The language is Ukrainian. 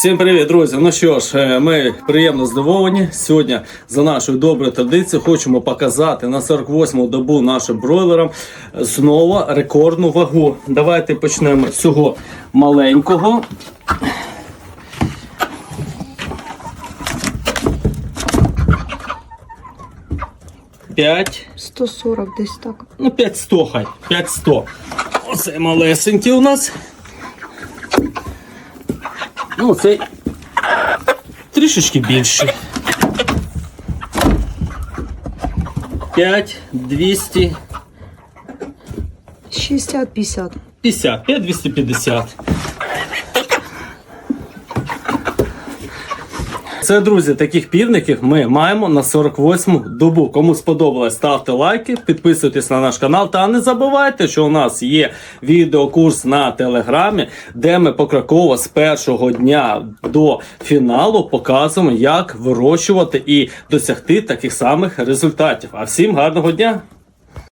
Всім привіт, друзі! Ну що ж, е, ми приємно здивовані. Сьогодні за нашою доброю традицією хочемо показати на 48-му добу нашим бройлерам знову рекордну вагу. Давайте почнемо з цього маленького. П'ять. 140 десь так. Ну, 500 хай, 500. Оце малесенький у нас. Ну, цей трішечки більший. 5, 200, 60-50. 50, 5, 250. Це, друзі, таких півників ми маємо на 48-му добу. Кому сподобалось, ставте лайки, підписуйтесь на наш канал та не забувайте, що у нас є відеокурс на телеграмі, де ми покроково з першого дня до фіналу показуємо, як вирощувати і досягти таких самих результатів. А всім гарного дня!